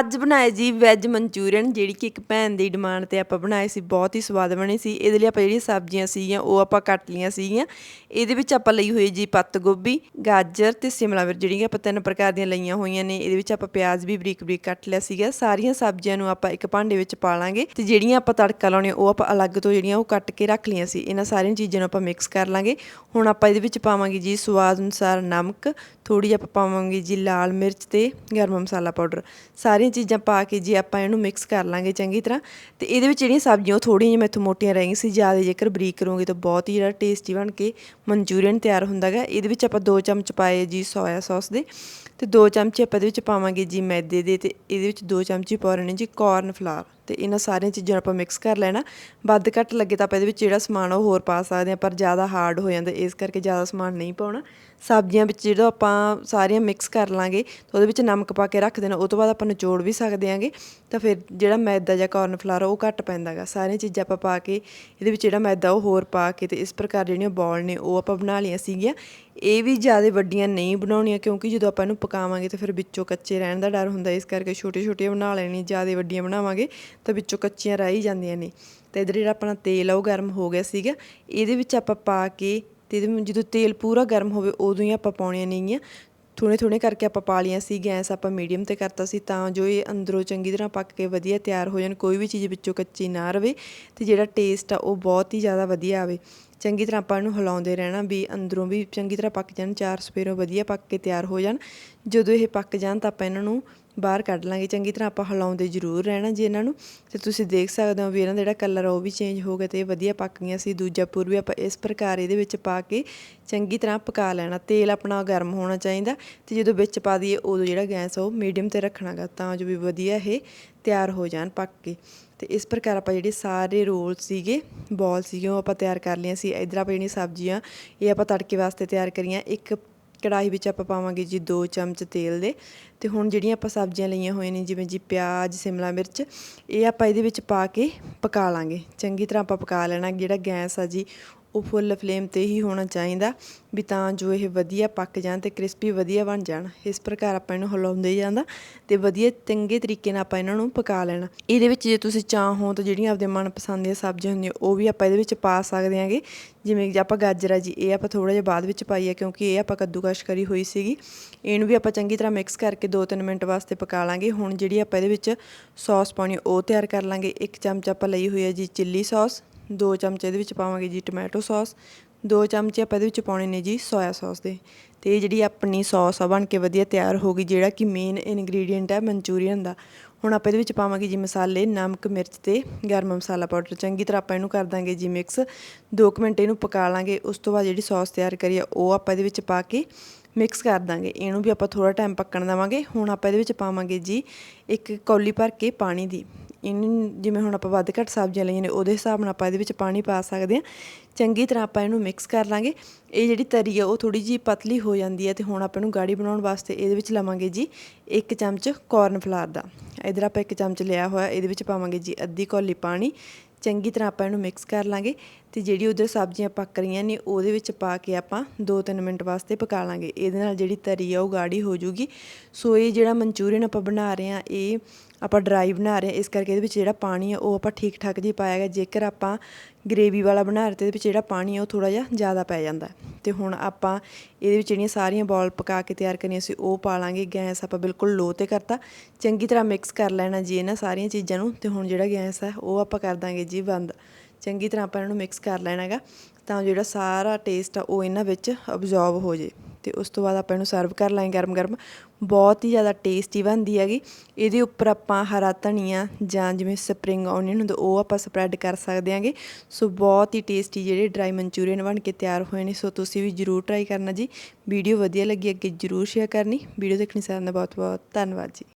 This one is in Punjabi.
ਅੱਜ ਬਣਾਏ ਜੀ ਵੈਜ ਮਨਚੂਰੀਅਨ, ਜਿਹੜੀ ਕਿ ਇੱਕ ਭੈਣ ਦੀ ਡਿਮਾਂਡ ਤੇ ਆਪਾਂ ਬਣਾਏ ਸੀ, ਬਹੁਤ ਹੀ ਸਵਾਦ ਬਣੇ ਸੀ। ਇਹਦੇ ਲਈ ਆਪਾਂ ਜਿਹੜੀਆਂ ਸਬਜ਼ੀਆਂ ਸੀਗੀਆਂ, ਉਹ ਆਪਾਂ ਕੱਟ ਲਈਆਂ ਸੀਗੀਆਂ। ਇਹਦੇ ਵਿੱਚ ਆਪਾਂ ਲਈ ਹੋਈ ਜੀ ਪੱਤ ਗੋਭੀ, ਗਾਜਰ ਤੇ ਸ਼ਿਮਲਾ ਮਿਰਚ, ਜਿਹੜੀਆਂ ਆਪਾਂ ਤਿੰਨ ਪ੍ਰਕਾਰ ਦੀਆਂ ਲਈਆਂ ਹੋਈਆਂ ਨੇ। ਇਹਦੇ ਵਿੱਚ ਆਪਾਂ ਪਿਆਜ਼ ਵੀ ਬਰੀਕ ਬਰੀਕ ਕੱਟ ਲਿਆ ਸੀਗਾ। ਸਾਰੀਆਂ ਸਬਜ਼ੀਆਂ ਨੂੰ ਆਪਾਂ ਇੱਕ ਭਾਂਡੇ ਵਿੱਚ ਪਾ ਲਾਂਗੇ ਤੇ ਜਿਹੜੀਆਂ ਆਪਾਂ ਤੜਕਾ ਲਾਉਣੇ, ਉਹ ਆਪਾਂ ਅਲੱਗ ਤੋਂ ਜਿਹੜੀਆਂ ਉਹ ਕੱਟ ਕੇ ਰੱਖ ਲਈਆਂ ਸੀ। ਇਹਨਾਂ ਸਾਰੀਆਂ ਚੀਜ਼ਾਂ ਨੂੰ ਆਪਾਂ ਮਿਕਸ ਕਰ ਲਾਂਗੇ। ਹੁਣ ਆਪਾਂ ਇਹਦੇ ਵਿੱਚ ਪਾਵਾਂਗੇ ਜੀ ਸਵਾਦ ਅਨੁਸਾਰ ਨਮਕ ਥੋੜੀ ਜਿਹੀ ਆਪਾਂ ਪਾਵਾਂਗੇ ਜੀ ਲਾਲ ਮਿਰਚ ਤੇ ਗਰਮ ਮਸਾਲਾ ਪਾਊਡਰ। ਸਾਰੀਆਂ ਚੀਜ਼ਾਂ ਪਾ ਕੇ ਜੀ ਆਪਾਂ ਇਹਨੂੰ ਮਿਕਸ ਕਰ ਲਾਂਗੇ ਚੰਗੀ ਤਰ੍ਹਾਂ, ਤੇ ਇਹਦੇ ਵਿੱਚ ਜਿਹੜੀਆਂ ਸਬਜ਼ੀਆਂ ਉਹ ਥੋੜ੍ਹੀਆਂ ਜਿਹੀਆਂ ਮੈਥੋਂ ਮੋਟੀਆਂ ਰਹਿ ਗਈਆਂ ਸੀ, ਜ਼ਿਆਦਾ ਜੇਕਰ ਬਰੀਕ ਕਰੋਗੇ ਤਾਂ ਬਹੁਤ ਹੀ ਜਿਹੜਾ ਟੇਸਟੀ ਬਣ ਕੇ ਮਨਚੂਰੀਅਨ ਤਿਆਰ ਹੁੰਦਾ ਗਾ ਇਹਦੇ ਵਿੱਚ ਆਪਾਂ 2 ਚਮਚ ਪਾਏ ਜੀ ਸੋਇਆ ਸੌਸ ਦੇ, ਤੇ 2 ਚਮਚੇ ਆਪਾਂ ਇਹਦੇ ਵਿੱਚ ਪਾਵਾਂਗੇ ਜੀ ਮੈਦੇ ਦੇ, ਤੇ ਇਹਦੇ ਵਿੱਚ 2 ਚਮਚੇ ਪਾਉਣੇ ਨੇ ਜੀ ਕਾਰਨ ਫਲਾਵਰ ਤੇ ਇਹਨਾਂ ਸਾਰੀਆਂ ਚੀਜ਼ਾਂ ਨੂੰ ਆਪਾਂ ਮਿਕਸ ਕਰ ਲੈਣਾ। ਵੱਧ ਘੱਟ ਲੱਗੇ ਤਾਂ ਆਪਾਂ ਇਹਦੇ ਵਿੱਚ ਜਿਹੜਾ ਸਮਾਨ ਉਹ ਹੋਰ ਪਾ ਸਕਦੇ ਆ ਪਰ ਜ਼ਿਆਦਾ ਹਾਰਡ ਹੋ ਜਾਂਦਾ, ਇਸ ਕਰਕੇ ਜ਼ਿਆਦਾ ਸਮਾਨ ਨਹੀਂ ਪਾਉਣਾ। ਸਬਜ਼ੀਆਂ ਵਿੱਚ ਜਿਹੜਾ ਆਪਾਂ ਸਾਰੀਆਂ ਮਿਕਸ ਕਰ ਲਾਂਗੇ, ਤਾਂ ਉਹਦੇ ਵਿੱਚ ਨਮਕ ਪਾ ਕੇ ਰੱਖ ਦੇਣਾ, ਉਹ ਤੋਂ ਬਾਅਦ ਆਪਾਂ ਨਿਚੋੜ ਵੀ ਸਕਦੇ ਆਂਗੇ ਤਾਂ ਫਿਰ ਜਿਹੜਾ ਮੈਦਾ ਜਾਂ ਕਾਰਨ ਫਲਾਰ ਉਹ ਘੱਟ ਪੈਂਦਾਗਾ ਸਾਰੀਆਂ ਚੀਜ਼ਾਂ ਆਪਾਂ ਪਾ ਕੇ, ਇਹਦੇ ਵਿੱਚ ਜਿਹੜਾ ਮੈਦਾ ਉਹ ਹੋਰ ਪਾ ਕੇ ਤੇ ਇਸ ਪ੍ਰਕਾਰ ਜਿਹੜੀਆਂ ਬੌਲ ਨੇ, ਉਹ ਆਪਾਂ ਬਣਾ ਲਈਆਂ ਸੀਗੀਆਂ। ਇਹ ਵੀ ਜ਼ਿਆਦਾ ਵੱਡੀਆਂ ਨਹੀਂ ਬਣਾਉਣੀਆਂ, ਕਿਉਂਕਿ ਜਦੋਂ ਆਪਾਂ ਇਹਨੂੰ ਪਕਾਵਾਂਗੇ ਤਾਂ ਫਿਰ ਵਿੱਚੋਂ ਕੱਚੇ ਰਹਿਣ ਦਾ ਡਰ ਹੁੰਦਾ, ਇਸ ਕਰਕੇ ਛੋਟੇ ਛੋਟੀਆਂ ਬਣਾ ਲੈਣੀ ਜ਼ਿਆਦਾ ਵੱਡੀਆਂ ਬਣਾਵਾਂਗੇ। ਤਾਂ ਵਿੱਚੋਂ ਕੱਚੀਆਂ ਰਹਿ ਹੀ ਜਾਂਦੀਆਂ ਨੇ। ਤੇ ਇਧਰ ਜਿਹੜਾ ਆਪਣਾ ਤੇਲ ਆ, ਉਹ ਗਰਮ ਹੋ ਗਿਆ ਸੀਗਾ। ਇਹਦੇ ਵਿੱਚ ਆਪਾਂ ਪਾ ਕੇ ਤੇ ਇਹਦੇ ਜਦੋਂ ਤੇਲ ਪੂਰਾ ਗਰਮ ਹੋਵੇ, ਉਦੋਂ ਹੀ ਆਪਾਂ ਪਾਉਣੀਆਂ ਨੇਗੀਆਂ ਥੋੜੇ ਥੋੜੇ ਕਰਕੇ ਆਪਾਂ ਪਾ ਲਈਆਂ ਸੀ, ਗੈਸ ਆਪਾਂ ਮੀਡੀਅਮ ਤੇ ਕਰਤਾ ਸੀ, ਤਾਂ ਜੋ ਇਹ ਅੰਦਰੋਂ ਚੰਗੀ ਤਰ੍ਹਾਂ ਪੱਕ ਕੇ ਵਧੀਆ ਤਿਆਰ ਹੋ ਜਾਣ, ਕੋਈ ਵੀ ਚੀਜ਼ ਵਿੱਚੋਂ ਕੱਚੀ ਨਾ ਰਵੇ ਤੇ ਜਿਹੜਾ ਟੇਸਟ ਆ, ਉਹ ਬਹੁਤ ਹੀ ਜ਼ਿਆਦਾ ਵਧੀਆ ਆਵੇ। ਚੰਗੀ ਤਰ੍ਹਾਂ ਆਪਾਂ ਇਹਨੂੰ ਹਿਲਾਉਂਦੇ ਰਹਿਣਾ ਵੀ ਅੰਦਰੋਂ ਵੀ ਚੰਗੀ ਤਰ੍ਹਾਂ ਪੱਕ ਜਾਣ, ਚਾਰ ਸਪੇਰੋਂ ਵਧੀਆ ਪੱਕ ਕੇ ਤਿਆਰ ਹੋ ਜਾਣ। ਜਦੋਂ ਇਹ ਪੱਕ ਜਾਣ ਤਾਂ ਆਪਾਂ ਇਹਨਾਂ ਨੂੰ ਬਾਹਰ ਕੱਢ ਲਾਂਗੇ। ਚੰਗੀ ਤਰ੍ਹਾਂ ਆਪਾਂ ਹਿਲਾਉਂਦੇ ਜ਼ਰੂਰ ਰਹਿਣਾ ਜੀ ਇਹਨਾਂ ਨੂੰ। ਤੇ ਤੁਸੀਂ ਦੇਖ ਸਕਦੇ ਹੋ ਵੀ ਇਹਨਾਂ ਦਾ ਜਿਹੜਾ ਕਲਰ ਆ ਉਹ ਵੀ ਚੇਂਜ ਹੋ ਗਿਆ ਤੇ ਇਹ ਵਧੀਆ ਪੱਕ ਗਈਆਂ ਸੀ। ਦੂਜਾ ਪੁਰ ਵੀ ਆਪਾਂ ਇਸ ਪ੍ਰਕਾਰ ਇਹਦੇ ਵਿੱਚ ਪਾ ਕੇ ਚੰਗੀ ਤਰ੍ਹਾਂ ਪਕਾ ਲੈਣਾ। ਤੇਲ ਆਪਣਾ ਗਰਮ ਹੋਣਾ ਚਾਹੀਦਾ ਤੇ ਜਦੋਂ ਵਿੱਚ ਪਾ ਦਈਏ ਉਦੋਂ ਜਿਹੜਾ ਗੈਸ ਆ ਉਹ ਮੀਡੀਅਮ ਤੇ ਰੱਖਣਾਗਾ ਤਾਂ ਜੋ ਵੀ ਵਧੀਆ ਇਹ ਤਿਆਰ ਹੋ ਜਾਣ ਪੱਕ ਕੇ। ਤੇ ਇਸ ਪ੍ਰਕਾਰ ਆਪਾਂ ਜਿਹੜੇ ਸਾਰੇ ਰੋਲ ਸੀਗੇ, ਬੋਲ ਸੀਗੇ, ਉਹ ਆਪਾਂ ਤਿਆਰ ਕਰ ਲਈਆਂ ਸੀ। ਇਧਰ ਆਪਾਂ ਜਿਹੜੀਆਂ ਸਬਜ਼ੀਆਂ, ਇਹ ਆਪਾਂ ਤੜਕੇ ਵਾਸਤੇ ਤਿਆਰ ਕਰੀਆਂ। ਇੱਕ ਕੜਾਹੀ ਵਿੱਚ ਆਪਾਂ ਪਾਵਾਂਗੇ ਜੀ 2 ਚਮਚ ਤੇਲ ਦੇ। ਤੇ ਹੁਣ ਜਿਹੜੀਆਂ ਆਪਾਂ ਸਬਜ਼ੀਆਂ ਲਈਆਂ ਹੋਈਆਂ ਨੇ, ਜਿਵੇਂ ਜੀ ਪਿਆਜ਼, ਸ਼ਿਮਲਾ ਮਿਰਚ, ਇਹ ਆਪਾਂ ਇਹਦੇ ਵਿੱਚ ਪਾ ਕੇ ਪਕਾ ਲਾਂਗੇ। ਚੰਗੀ ਤਰ੍ਹਾਂ ਆਪਾਂ ਪਕਾ ਲੈਣਾ। ਜਿਹੜਾ ਗੈਸ ਆ ਜੀ ਉਹ ਫੁੱਲ ਫਲੇਮ ਤੇ ਹੀ ਹੋਣਾ ਚਾਹੀਦਾ ਵੀ ਤਾਂ ਜੋ ਇਹ ਵਧੀਆ ਪੱਕ ਜਾਣ ਤੇ ਕ੍ਰਿਸਪੀ ਵਧੀਆ ਬਣ ਜਾਣ। ਇਸ ਪ੍ਰਕਾਰ ਆਪਾਂ ਇਹਨੂੰ ਹਿਲਾਉਂਦੇ ਜਾਂਦਾ ਤੇ ਵਧੀਆ ਚੰਗੇ ਤਰੀਕੇ ਨਾਲ ਆਪਾਂ ਇਹਨਾਂ ਨੂੰ ਪਕਾ ਲੈਣਾ। ਇਹਦੇ ਵਿੱਚ ਜੇ ਤੁਸੀਂ ਚਾਹੋ ਤਾਂ ਜਿਹੜੀਆਂ ਆਪਦੇ ਮਨਪਸੰਦ ਦੀਆਂ ਸਬਜ਼ੀਆਂ ਹੁੰਦੀਆਂ ਉਹ ਵੀ ਆਪਾਂ ਇਹਦੇ ਵਿੱਚ ਪਾ ਸਕਦੇ ਹਾਂਗੇ। ਜਿਵੇਂ ਕਿ ਆਪਾਂ ਗਾਜਰ ਆ ਜੀ, ਇਹ ਆਪਾਂ ਥੋੜਾ ਜਿਹਾ ਬਾਅਦ ਵਿੱਚ ਪਾਈ ਆ ਕਿਉਂਕਿ ਇਹ ਆਪਾਂ ਕੱਦੂਕਸ਼ ਕਰੀ ਹੋਈ ਸੀਗੀ। ਇਹਨੂੰ ਵੀ ਆਪਾਂ ਚੰਗੀ ਤਰ੍ਹਾਂ ਮਿਕਸ ਕਰਕੇ 2-3 ਮਿੰਟ ਵਾਸਤੇ ਪਕਾ ਲਾਂਗੇ। ਹੁਣ ਜਿਹੜੀ ਆਪਾਂ ਇਹਦੇ ਵਿੱਚ ਸੌਸ ਪਾਉਣੀ ਉਹ ਤਿਆਰ ਕਰ ਲਾਂਗੇ। ਇੱਕ ਚਮਚ ਆਪਾਂ ਲਈ ਹੋਈ ਹੈ ਜੀ ਚਿੱਲੀ ਸੌਸ ਦੋ ਚਮਚ ਇਹਦੇ ਵਿੱਚ ਪਾਵਾਂਗੇ ਜੀ ਟੋਮੈਟੋ ਸੌਸ ਦੋ ਚਮਚੇ ਆਪਾਂ ਇਹਦੇ ਵਿੱਚ ਪਾਉਣੇ ਨੇ ਜੀ ਸੋਇਆ ਸੌਸ ਦੇ। ਤੇ ਇਹ ਜਿਹੜੀ ਆਪਣੀ ਸੌਸ ਆ ਬਣ ਕੇ ਵਧੀਆ ਤਿਆਰ ਹੋ ਗਈ, ਜਿਹੜਾ ਕਿ ਮੇਨ ਇਨਗਰੀਡੀਅੰਟ ਹੈ ਮਨਚੂਰੀਅਨ ਦਾ। ਹੁਣ ਆਪਾਂ ਇਹਦੇ ਵਿੱਚ ਪਾਵਾਂਗੇ ਜੀ ਮਸਾਲੇ, ਨਮਕ, ਮਿਰਚ ਤੇ ਗਰਮ ਮਸਾਲਾ ਪਾਊਡਰ। ਚੰਗੀ ਤਰ੍ਹਾਂ ਆਪਾਂ ਇਹਨੂੰ ਕਰ ਦਾਂਗੇ ਜੀ ਮਿਕਸ 2 ਮਿੰਟ ਇਹਨੂੰ ਪਕਾ ਲਾਂਗੇ, ਉਸ ਤੋਂ ਬਾਅਦ ਜਿਹੜੀ ਸੌਸ ਤਿਆਰ ਕਰੀ ਆ, ਉਹ ਆਪਾਂ ਇਹਦੇ ਵਿੱਚ ਪਾ ਕੇ ਮਿਕਸ ਕਰ ਦਾਂਗੇ। ਇਹਨੂੰ ਵੀ ਆਪਾਂ ਥੋੜਾ ਟਾਈਮ ਪੱਕਣ ਦੇਵਾਂਗੇ। ਹੁਣ ਆਪਾਂ ਇਹਦੇ ਵਿੱਚ ਪਾਵਾਂਗੇ ਜੀ ਇੱਕ ਕੌਲੀ ਭਰ ਕੇ ਪਾਣੀ ਦੀ। ਇਹਨੂੰ ਜਿਵੇਂ ਹੁਣ ਆਪਾਂ ਵੱਧ ਘੱਟ ਸਬਜ਼ੀਆਂ ਲਈਆਂ ਨੇ, ਉਹਦੇ ਹਿਸਾਬ ਨਾਲ ਆਪਾਂ ਇਹਦੇ ਵਿੱਚ ਪਾਣੀ ਪਾ ਸਕਦੇ ਹਾਂ। ਚੰਗੀ ਤਰ੍ਹਾਂ ਆਪਾਂ ਇਹਨੂੰ ਮਿਕਸ ਕਰ ਲਾਂਗੇ। ਇਹ ਜਿਹੜੀ ਤਰੀ ਆ, ਉਹ ਥੋੜੀ ਜੀ ਪਤਲੀ ਹੋ ਜਾਂਦੀ ਹੈ ਤੇ ਹੁਣ ਆਪਾਂ ਇਹਨੂੰ ਗਾੜੀ ਬਣਾਉਣ ਵਾਸਤੇ ਇਹਦੇ ਵਿੱਚ ਲਵਾਂਗੇ ਜੀ ਇੱਕ ਚਮਚ ਕਾਰਨ ਫਲਾਰ ਦਾ। ਇਧਰ ਆਪਾਂ ਇੱਕ ਚਮਚ ਲਿਆ ਹੋਇਆ, ਇਹਦੇ ਵਿੱਚ ਪਾਵਾਂਗੇ ਜੀ ਅੱਧੀ ਕੌਲੀ ਪਾਣੀ। ਚੰਗੀ ਤਰ੍ਹਾਂ ਆਪਾਂ ਇਹਨੂੰ ਮਿਕਸ ਕਰ ਲਾਂਗੇ। ਤੇ ਜਿਹੜੀ ਉਧਰ ਸਬਜ਼ੀਆਂ ਪੱਕ ਰਹੀਆਂ ਨੇ, ਉਹਦੇ ਵਿੱਚ ਪਾ ਕੇ ਆਪਾਂ 2-3 ਮਿੰਟ ਵਾਸਤੇ ਪਕਾ ਲਾਂਗੇ। ਇਹਦੇ ਨਾਲ ਜਿਹੜੀ ਤਰੀ ਆ, ਉਹ ਗਾੜੀ ਹੋ ਜੂਗੀ। ਸੋ ਇਹ ਜਿਹੜਾ ਮਨਚੂਰੀਅਨ ਆਪਾਂ ਬਣਾ ਰਹੇ ਆ ਇਹ ਆਪਾਂ ਡਰਾਈ ਬਣਾ ਰਹੇ ਆ ਇਸ ਕਰਕੇ ਇਹਦੇ ਵਿੱਚ ਜਿਹੜਾ ਪਾਣੀ ਆ, ਉਹ ਆਪਾਂ ਠੀਕ ਠਾਕ ਜੀ ਪਾਇਆ ਗਿਆ। ਜੇਕਰ ਆਪਾਂ ਗ੍ਰੇਵੀ ਵਾਲਾ ਬਣਾ ਰਹੇ ਤੇ ਇਹਦੇ ਵਿੱਚ ਜਿਹੜਾ ਪਾਣੀ ਆ, ਉਹ ਥੋੜਾ ਜਿਹਾ ਜ਼ਿਆਦਾ ਪੈ ਜਾਂਦਾ ਤੇ ਹੁਣ ਆਪਾਂ ਇਹਦੇ ਵਿੱਚ ਜਿਹੜੀਆਂ ਸਾਰੀਆਂ ਬੋਲ ਪਕਾ ਕੇ ਤਿਆਰ ਕਰਨੀਆਂ ਸੀ, ਉਹ ਪਾ ਲਾਂਗੇ। ਗੈਸ ਆਪਾਂ ਬਿਲਕੁਲ ਲੋ ਤੇ ਕਰਤਾ। ਚੰਗੀ ਤਰ੍ਹਾਂ ਮਿਕਸ ਕਰ ਲੈਣਾ ਜੀ ਇਹਨਾਂ ਸਾਰੀਆਂ ਚੀਜ਼ਾਂ ਨੂੰ। ਤੇ ਹੁਣ ਜਿਹੜਾ ਗੈਸ ਆ ਉਹ ਆਪਾਂ ਕਰ ਦਾਂਗੇ ਜੀ ਬੰਦ। ਚੰਗੀ ਤਰ੍ਹਾਂ ਆਪਾਂ ਇਹਨਾਂ ਨੂੰ ਮਿਕਸ ਕਰ ਲੈਣਾ ਹੈਗਾ, ਤਾਂ ਜਿਹੜਾ ਸਾਰਾ ਟੇਸਟ ਆ ਉਹ ਇਹਨਾਂ ਵਿੱਚ ਅਬਜ਼ੌਰਬ ਹੋ ਜੇ। ਤੇ ਉਸ ਤੋਂ ਬਾਅਦ ਆਪਾਂ ਇਹਨੂੰ ਸਰਵ ਕਰ ਲਾਂਗੇ ਗਰਮ ਗਰਮ। ਬਹੁਤ ਹੀ ਜ਼ਿਆਦਾ ਟੇਸਟੀ ਬਣਦੀ ਹੈਗੀ। ਇਹਦੇ ਉੱਪਰ ਆਪਾਂ ਹਰਾ ਧਨੀਆ ਜਾਂ ਜਿਵੇਂ ਸਪਰਿੰਗ ਓਨੀਅਨ ਹੁੰਦਾ, ਉਹ ਆਪਾਂ ਸਪਰੈਡ ਕਰ ਸਕਦੇ ਹਾਂਗੇ। ਸੋ ਬਹੁਤ ਹੀ ਟੇਸਟੀ ਜਿਹੜੇ ਡਰਾਈ ਮਨਚੂਰੀਅਨ ਬਣ ਕੇ ਤਿਆਰ ਹੋਏ ਨੇ। ਸੋ ਤੁਸੀਂ ਵੀ ਜਰੂਰ ਟਰਾਈ ਕਰਨਾ ਜੀ। ਵੀਡੀਓ ਵਧੀਆ ਲੱਗੀ ਅੱਗੇ ਜਰੂਰ ਸ਼ੇਅਰ ਕਰਨੀ। ਵੀਡੀਓ ਦੇਖਣੀ ਸਾਰਿਆਂ ਦਾ ਬਹੁਤ ਬਹੁਤ ਧੰਨਵਾਦ ਜੀ।